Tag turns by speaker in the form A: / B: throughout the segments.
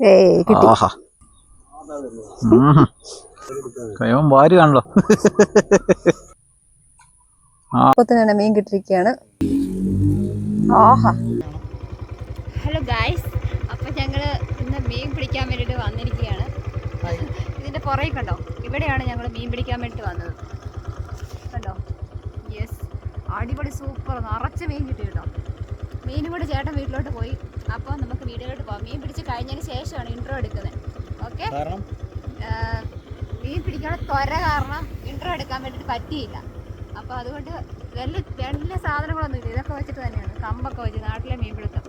A: ഏയ് കിട്ടി.
B: ആഹാ. കയ്യവൻ വാരി കാണല്ലോ
A: അപ്പത്തിനാണ് മീൻ കിട്ടിയിരിക്കുകയാണ്. ആഹാ.
C: ഹലോ ഗായ്സ് അപ്പം ഞങ്ങൾ ഇന്ന് മീൻ പിടിക്കാൻ വേണ്ടിയിട്ട് വന്നിരിക്കുകയാണ്. ഇതിന്റെ പുറകെ കണ്ടോ? ഇവിടെയാണ് ഞങ്ങൾ മീൻ പിടിക്കാൻ വേണ്ടിയിട്ട് വന്നത്. കണ്ടോ? യെസ് അടിപൊളി സൂപ്പർ നിറച്ച് മീൻ കിട്ടി കേട്ടോ. മീനും കൂടെ ചേട്ടൻ വീട്ടിലോട്ട് പോയി. അപ്പോൾ നമുക്ക് വീഡിയോയിലോട്ട് പോകാം മീൻ പിടിച്ച് കഴിഞ്ഞതിന് ശേഷമാണ് ഇൻട്രോ എടുക്കുന്നത്. ഓക്കെ മീൻ പിടിക്കാനുള്ള തൊര കാരണം ഇൻട്രോ എടുക്കാൻ വേണ്ടിയിട്ട് പറ്റിയില്ല. അപ്പോൾ അതുകൊണ്ട് വലിയ വലിയ സാധനങ്ങളൊന്നും ഇല്ല. ഇതൊക്കെ വെച്ചിട്ട് തന്നെയാണ്. കമ്പൊക്കെ വെച്ച് നാട്ടിലെ മീൻ പിടുത്തം.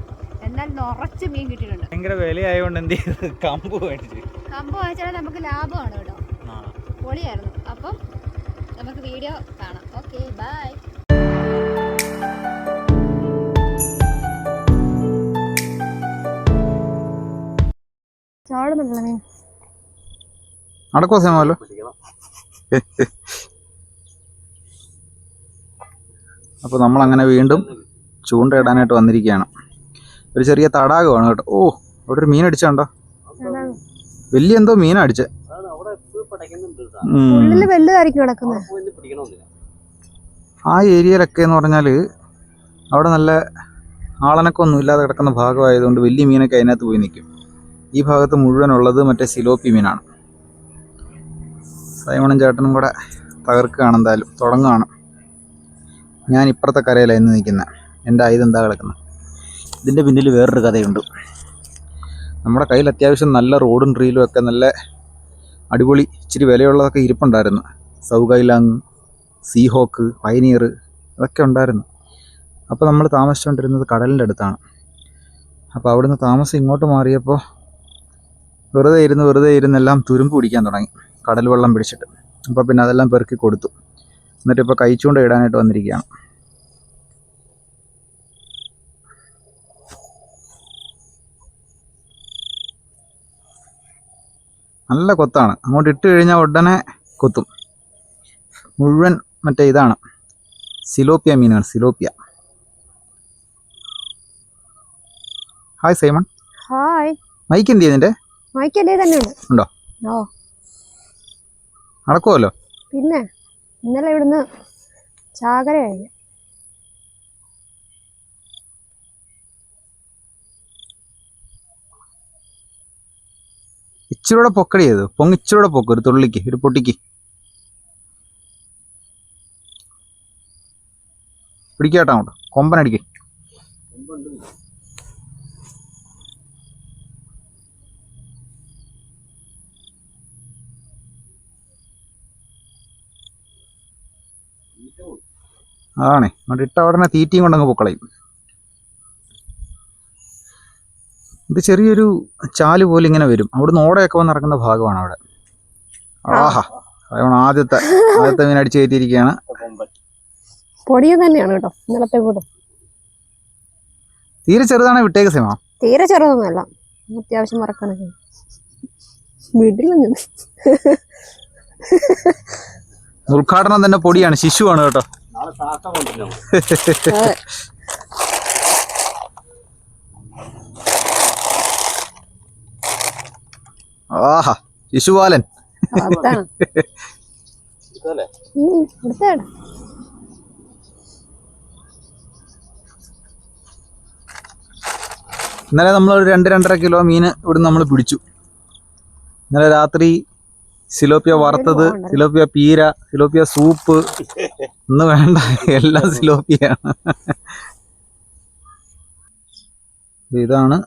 C: എന്നാൽ നിറച്ച് മീൻ കിട്ടിയിട്ടുണ്ട്.
B: ഭയങ്കര വിലയായതുകൊണ്ട് എന്ത് ചെയ്തു? കമ്പ് മേടിച്ച്.
C: കമ്പ് വാങ്ങിച്ചാൽ നമുക്ക് ലാഭമാണ് കേട്ടോ. പൊളിയായിരുന്നു. അപ്പം നമുക്ക് വീഡിയോ കാണാം. ഓക്കെ ബൈ
A: ചാടുന്നുണ്ടല്ലോ മീൻ
B: അപ്പോൾ നമ്മൾ അങ്ങനെ വീണ്ടും ചൂണ്ടയിടാനായിട്ട് വന്നിരിക്കുകയാണ്. ഒരു ചെറിയ തടാകമാണ് കേട്ടോ. ഓ അവിടെ ഒരു മീൻ അടിച്ചുണ്ടോ വലിയ എന്തോ മീൻ അടിച്ചേ. ആ ഏരിയയിലൊക്കെ എന്ന് പറഞ്ഞാൽ അവിടെ നല്ല ആളനക്കൊന്നും ഇല്ലാതെ കിടക്കുന്ന ഭാഗമായതുകൊണ്ട് വലിയ മീനൊക്കെ അതിനകത്ത് പോയി നിൽക്കും. ഈ ഭാഗത്ത് മുഴുവനുള്ളത് മറ്റേ സിലോപ്പി മീനാണ് സൈമണും ചേട്ടനും കൂടെ തകർക്കുകയാണ് എന്തായാലും തുടങ്ങുകയാണ്. ഞാൻ ഇപ്പുറത്തെ കരയിലാണ് ഇന്ന് നിൽക്കുന്നത് എന്റെ ആയുധം എന്താ കിടക്കുന്നത് ഇതിന്റെ പിന്നിൽ വേറൊരു കഥയുണ്ട്. നമ്മുടെ കയ്യിൽ അത്യാവശ്യം നല്ല റോഡും റീലും ഒക്കെ നല്ല അടിപൊളി ഇച്ചിരി വിലയുള്ളതൊക്കെ ഇരിപ്പുണ്ടായിരുന്നു. സൗകൈലാങ് സീഹോക്ക് പൈനിയർ അതൊക്കെ ഉണ്ടായിരുന്നു. അപ്പോൾ നമ്മൾ താമസിച്ചുകൊണ്ടിരുന്നത് കടലിന്റെ അടുത്താണ്. അപ്പോൾ അവിടുന്ന് താമസം ഇങ്ങോട്ട് മാറിയപ്പോൾ വെറുതെ ഇരുന്ന് വെറുതെ ഇരുന്നെല്ലാം തുരുമ്പ് പിടിക്കാൻ തുടങ്ങി. കടൽ വെള്ളം പിടിച്ചിട്ട്. അപ്പോൾ പിന്നെ അതെല്ലാം പെറുക്കി കൊടുത്തു. എന്നിട്ട് ഇപ്പോൾ കഴിച്ചുകൊണ്ട് ഇടാനായിട്ട് വന്നിരിക്കുകയാണ്. നല്ല കൊത്താണ്. അങ്ങോട്ട് ഇട്ട് കഴിഞ്ഞാൽ ഉടനെ കൊത്തും. മുഴുവൻ മറ്റേ ഇതാണ്. സിലോപ്പിയ മീനാണ് സിലോപ്പിയ. ഹായ് സൈമൺ
A: ഹായ്
B: മൈക്ക് എന്ത് ചെയ്യുന്നതിന്റെ
A: മൈക്ക് എന്റെ തന്നെയുണ്ട്
B: ഉണ്ടോ?
A: ഓ.
B: നടക്കുമല്ലോ
A: പിന്നെ ഇന്നലെ ഇവിടുന്ന് ചാകര കഴിഞ്ഞു
B: ഇച്ചിരൂടെ പൊക്കടി ചെയ്തു. പൊങ്ങ് ഇച്ചിരൂടെ പൊക്ക് ഒരു തുള്ളിക്ക് ഒരു പൊട്ടിക്ക്. പിടിക്കാട്ടോ അങ്ങോട്ട്. കൊമ്പനടിക്ക്. അതാണേ. അങ്ങോട്ട് ഇട്ട ഉടനെ തീറ്റയും കൊണ്ടങ്ങ് പൊക്കളയും. ഇത് ചെറിയൊരു ചാൽ പോലെ ഇങ്ങനെ വരും. അവിടുന്ന് ഓടയൊക്കെ വന്ന് ഇറങ്ങുന്ന ഭാഗമാണ് അവിടെ. ആഹാ. അതാണ് ആദ്യത്തെ ആദ്യത്തെ മീൻ അടിച്ചു കയറ്റിയിരിക്കുകയാണ്
A: പൊടിയും തന്നെയാണ് കേട്ടോ. ഇന്നലത്തെ കൂടെ
B: തീരെ ചെറുതാണ് വിട്ടേക്ക് സിമ.
A: തീരെ ചെറുതൊന്നുമല്ല. അത്യാവശ്യം മറക്കണേ വീട്ടിൽ
B: ഉദ്ഘാടനം തന്നെ പൊടിയാണ്. ശിശുവാണ് കേട്ടോ. ആഹാ ശിശുപാലൻ. ഇന്നലെ നമ്മൾ ഒരു രണ്ട് രണ്ടര കിലോ മീൻ ഇവിടുന്ന് നമ്മൾ പിടിച്ചു. ഇന്നലെ രാത്രി സിലോപ്പിയ വറുത്തത് സിലോപ്പിയ പീര സിലോപ്പിയ സൂപ്പ് ഇന്ന് വേണ്ട. എല്ലാം സിലോപ്പിയ ഇതാണ്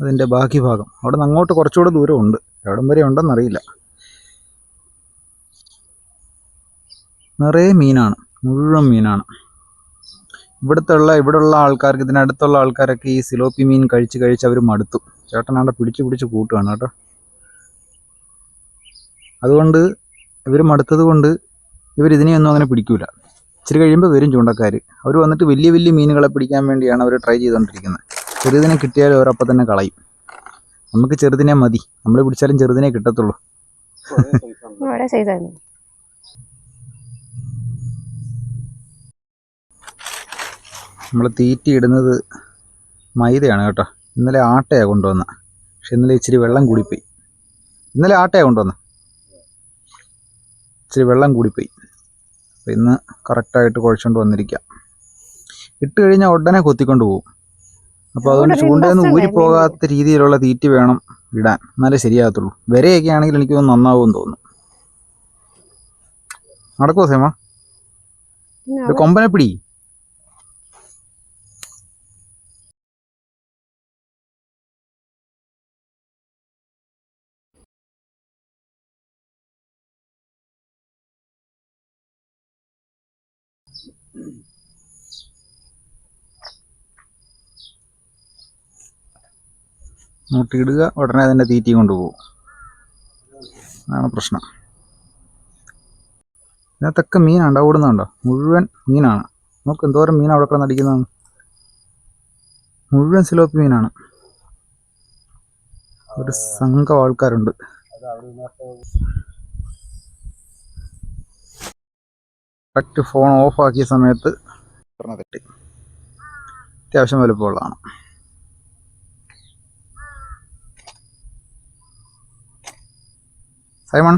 B: അതിന്റെ ബാക്കി ഭാഗം. അവിടെ നിന്ന് അങ്ങോട്ട് കുറച്ചുകൂടെ ദൂരമുണ്ട്. എവിടം വരെ ഉണ്ടെന്നറിയില്ല. നിറയെ മീനാണ്. മുഴുവൻ മീനാണ്. ഇവിടുത്തെ ഉള്ള ഇവിടെയുള്ള ആൾക്കാർക്ക് ഇതിനടുത്തുള്ള ആൾക്കാരൊക്കെ ഈ സിലോപ്പി മീൻ കഴിച്ച് കഴിച്ച് അവർ മടുത്തു. ചേട്ടനാണ്ട് പിടിച്ച് പിടിച്ച് കൂട്ടുകയാണ് കേട്ടോ. അതുകൊണ്ട് ഇവർ മടുത്തത് കൊണ്ട് ഇവരിതിനെയൊന്നും അങ്ങനെ പിടിക്കൂല. ഇച്ചിരി കഴിയുമ്പോൾ വരും ചൂണ്ടക്കാർ അവർ വന്നിട്ട് വലിയ വലിയ മീനുകളെ പിടിക്കാൻ വേണ്ടിയാണ് അവർ ട്രൈ ചെയ്തുകൊണ്ടിരിക്കുന്നത് ചെറുതിനെ കിട്ടിയാലും അവരപ്പം തന്നെ കളയും. നമുക്ക് ചെറുതിനെ മതി. നമ്മൾ പിടിച്ചാലും ചെറുതിനെ കിട്ടത്തുള്ളൂ. നമ്മൾ തീറ്റി ഇടുന്നത് മൈദയാണ് കേട്ടോ. ഇന്നലെ ആട്ടയാണ് കൊണ്ടുവന്ന. പക്ഷെ ഇന്നലെ ഇച്ചിരി വെള്ളം കൂടിപ്പോയി. ഇന്നലെ ആട്ടയാണ് കൊണ്ടുവന്ന്. ഇച്ചിരി വെള്ളം കൂടിപ്പോയി. അപ്പോൾ ഇന്ന് കറക്റ്റായിട്ട് കുഴച്ചുകൊണ്ട് വന്നിരിക്കാം. ഇട്ട് കഴിഞ്ഞാൽ ഉടനെ കൊത്തിക്കൊണ്ട് പോകും അപ്പോൾ അതുകൊണ്ട്
A: അവിടെ
B: ചൂണ്ടയിൽ നിന്ന്
A: റിംബസ്
B: ഊരിപ്പോകാത്ത രീതിയിലുള്ള തീറ്റ വേണം ഇടാൻ. എന്നാലേ ശരിയാകത്തുള്ളൂ. വരെയൊക്കെ ആണെങ്കിൽ എനിക്ക് നന്നാവും നന്നാവുമെന്ന് തോന്നുന്നു. നടക്കുമോ സേമ? കൊമ്പനെ പിടി മുട്ടിയിടുക ഉടനെ അതിന്റെ തീറ്റി കൊണ്ടുപോകും. അതാണ് പ്രശ്നം. ഇതിനകത്തൊക്കെ മീനാണ് ഓടുന്നുണ്ടോ മുഴുവൻ മീനാണ്. നമുക്ക് എന്തോരം മീൻ അവിടെ കിടന്ന് അടിക്കുന്നതാണ് മുഴുവൻ സിലോപ്പി മീനാണ്. ഒരു സംഘം ആൾക്കാരുണ്ട്. കറക്റ്റ് ഫോൺ ഓഫ് ആക്കിയ സമയത്ത് പറഞ്ഞ തെറ്റി. അത്യാവശ്യം വലുപ്പമുള്ളതാണ്. സൈമൺ.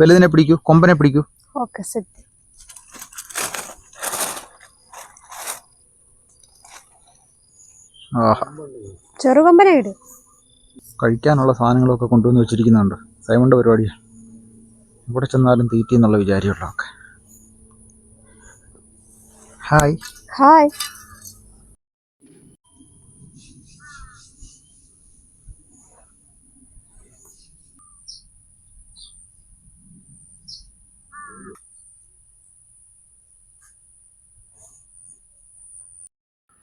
B: വലുതിനെ പിടിക്കൂ കൊമ്പനെ പിടിക്കൂ.
A: Okay set. ചെറുകൊമ്പനെ ഇട്.
B: കഴിക്കാനുള്ള സാധനങ്ങളൊക്കെ കൊണ്ടുവന്ന് വെച്ചിരിക്കുന്നുണ്ട്. സൈമണിന്റെ പരിപാടിയാണ് ഇവിടെ ചെന്നാലും തീറ്റി എന്നുള്ള വിചാരമുള്ളതൊക്കെ ഹായ്.
A: ഹായ്.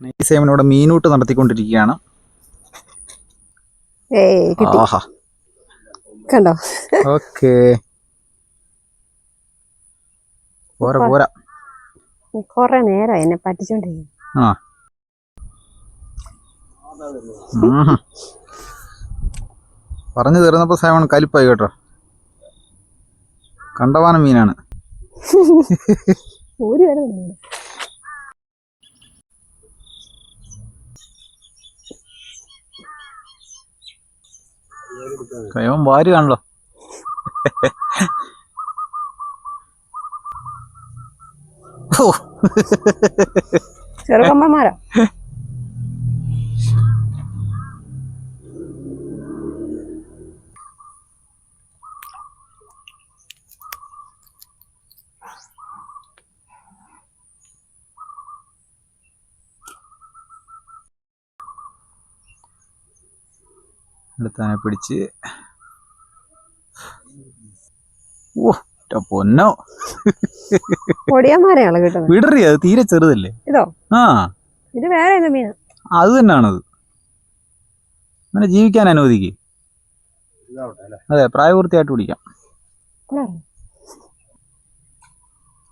B: ഈ സേവൻ ഇവിടെ മീനൂട്ട് നടത്തിക്കൊണ്ടിരിക്കുകയാണ് ആഹാ.
A: കണ്ടോ?
B: ഓക്കേ. പോരാ പോരാ.
A: കൊറേ നേരം എന്നെ പറ്റിച്ചോണ്ടിരിക്കും
B: ആ. പറഞ്ഞു തീർന്നപ്പോ സേവൻ കലിപ്പായി കേട്ടോ. കണ്ടവാനം മീനാണ്.
A: ഒരു വരുന്നുണ്ട്
B: കൈവൻ വാരി കാണല്ലോ. എടുത്താനെ പിടിച്ച്. ഓ പൊന്നോ. വിടറി അത് തീരെ ചെറുതല്ലേ?
A: ഇതോ?
B: ആ.
A: ഇത് വേറെ
B: അത് തന്നെയാണത് അങ്ങനെ ജീവിക്കാൻ അനുവദിക്ക്. അതെ പ്രായപൂർത്തിയായിട്ട് പിടിക്കാം.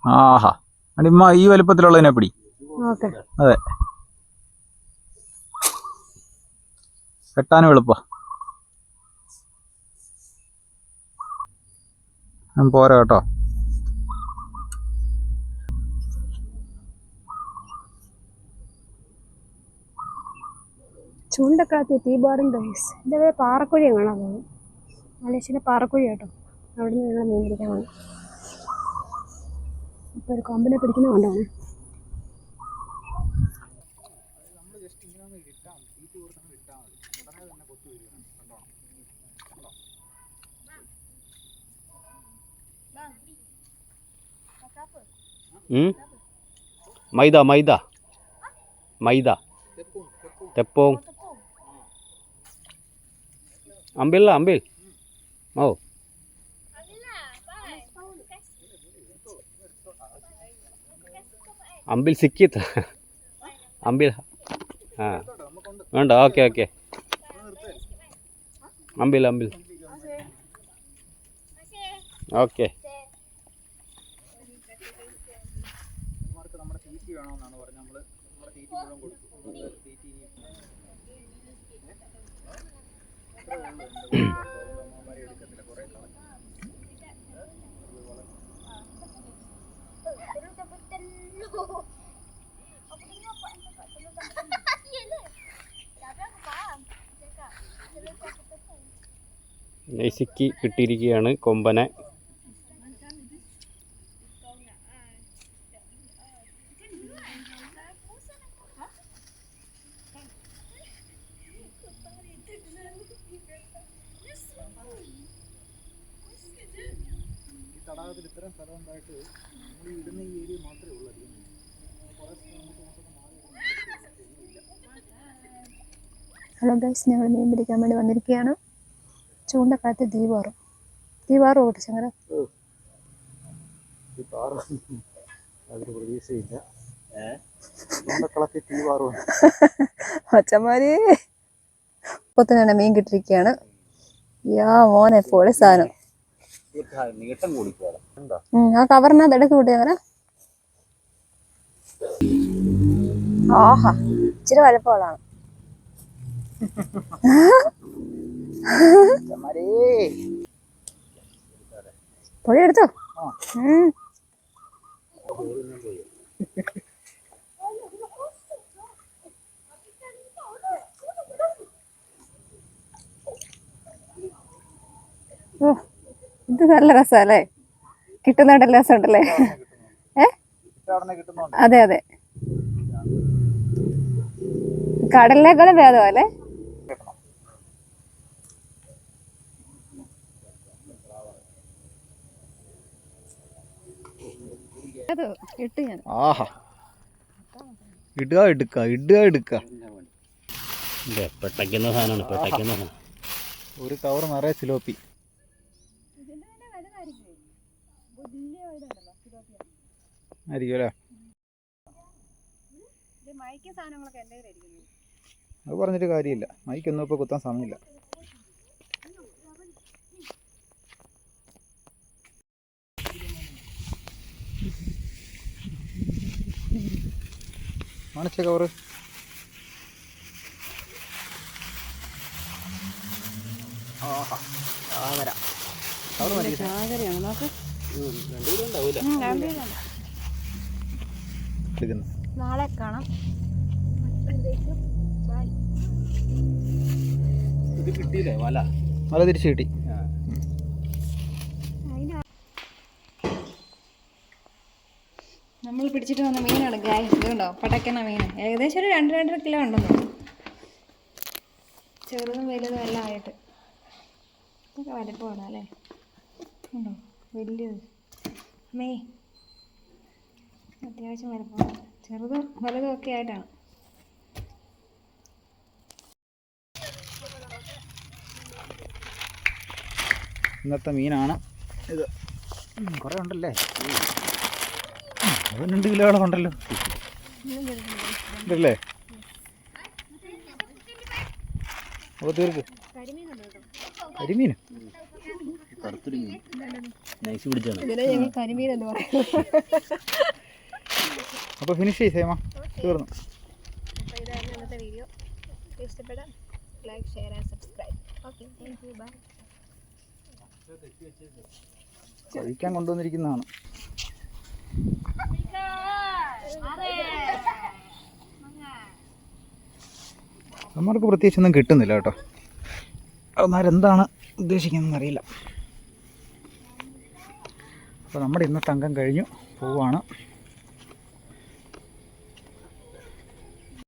B: ആഹാ. അടിമ്മ ഈ വലുപ്പത്തിലുള്ളതിനെ പിടി. അതെ. വെട്ടാനും എളുപ്പ. പോരാ കേട്ടോ.
A: ചൂണ്ടക്കാത്തി തീബാറും എന്റെ പേര് പാറക്കുഴി കാണാൻ പോകും മലേഷ്യയിലെ പാറക്കുഴി കേട്ടോ. അവിടെ നിന്ന് ഞങ്ങൾ മീൻ പിടിക്കാൻ വന്നു. ഇപ്പോൾ ഒരു കൊമ്പിനെ പിടിക്കുന്ന കൊണ്ടാണ്.
D: Hmm? Maida, maida. Maida. Tepung, Ambil lah, ambil. Mau. Oh. Ambil sikit. ambil. ah, Nanda, oke oke. Ambil, ambil. Oke.
B: Okay. തീറ്റി വേണമെന്നാണ് നമ്മൾ നമ്മുടെ തീറ്റി മുഴുവൻ കൊടുത്തു. തീറ്റി
D: നൈസിക്ക് കിട്ടിയിരിക്കുകയാണ് കൊമ്പനെ.
A: ഹലോ ഗൈസ് ഞങ്ങൾ മീൻ പിടിക്കാൻ വേണ്ടി വന്നിരിക്കുകയാണ്. ചൂണ്ടക്കാലത്ത് ദീപാറും. ദീപാറും കേട്ടോ ചങ്ങര
B: പ്രതീക്ഷയില്ല.
A: അച്ഛന്മാര് ഇപ്പത്തിനാണ് മീൻ കിട്ടിരിക്കുകയാണ് യാ മോനെ പോലെ സാധനം. ആ കവറിനകത്ത് എടുക്കും കൂട്ടി അങ്ങനെ ആഹാ ഇച്ചിരി വലുപ്പമുള്ളതാണ്. പൊടി എടുത്തോ? ഓ ഇത് നല്ല രസമല്ലേ കിട്ടുന്നുണ്ടല്ലോ രസമുണ്ടല്ലേ ഏ?
B: കിട്ടുന്നുണ്ട്
A: അതെ അതെ. കടലിനേക്കാളും ഭേദമല്ലേ അത് ഇട്ട് ഞാൻ.
B: ആഹാ. ഇടുക എടുക്ക ഇടുക എടുക്ക.
D: ഇല്ലേ പെട്ടയ്ക്കുന്ന സാധനമാണ് പെട്ടയ്ക്കുന്ന സാധനം.
B: ഒരു കവർ നിറയെ സിലോപ്പി. ആയിരിക്കും അല്ലേ? അത് പറഞ്ഞിട്ട് കാര്യമില്ല. മൈക്കൊന്നും ഇപ്പോൾ കുത്താൻ സമയമില്ല. കാണിച്ച കവറ്
A: ചാകരയാണ് നോക്ക്.
B: എടുക്കുന്നു.
C: നാളെ കാണാം.
D: ഇത് കിട്ടിയില്ലേ? വല.
B: വല തിരിച്ച് കിട്ടി
C: നമ്മൾ പിടിച്ചിട്ട് വന്ന മീനാണ് ഗായ് ഇതുണ്ടോ പടക്കണ മീൻ. ഏകദേശം ഒരു രണ്ട് രണ്ടര കിലോ ഉണ്ടെന്ന്. ചെറുതും വലുതും എല്ലാം ആയിട്ട്. ഇതൊക്കെ വലിപ്പമാണ് അല്ലേ? ഉണ്ടോ? വലിയത്. മേ അത്യാവശ്യം വലുപ്പമാണ് ചെറുതും വലുതും ഒക്കെ ആയിട്ടാണ്.
B: ഇന്നത്തെ മീനാണ് ഇത്. കുറേ ഉണ്ടല്ലേ? അത് രണ്ട് കിലോളം ഉണ്ടല്ലോ ഉണ്ടല്ലേ? അപ്പോൾ തീർക്ക്. കരിമീൻ
D: നൈസ് പിടിച്ചാണ്
A: കരിമീൻ എന്ന് പറയുന്നത്.
B: അപ്പോൾ ഫിനിഷ് ചെയ്യ് സേമ. തീർന്നു.
A: അപ്പോൾ ഇതായിരുന്നു ഇന്നത്തെ video ഇഷ്ടപ്പെടാം like share and subscribe okay thank you bye
B: കഴിക്കാൻ കൊണ്ടുവന്നിരിക്കുന്നതാണ്. നമ്മൾക്ക് പ്രത്യേകിച്ച് ഒന്നും കിട്ടുന്നില്ല കേട്ടോ. അന്നാരം എന്താണ് ഉദ്ദേശിക്കുന്നതെന്ന് അറിയില്ല. അപ്പോൾ നമ്മുടെ ഇന്നത്തെ അംഗം കഴിഞ്ഞു. പോവാണ്.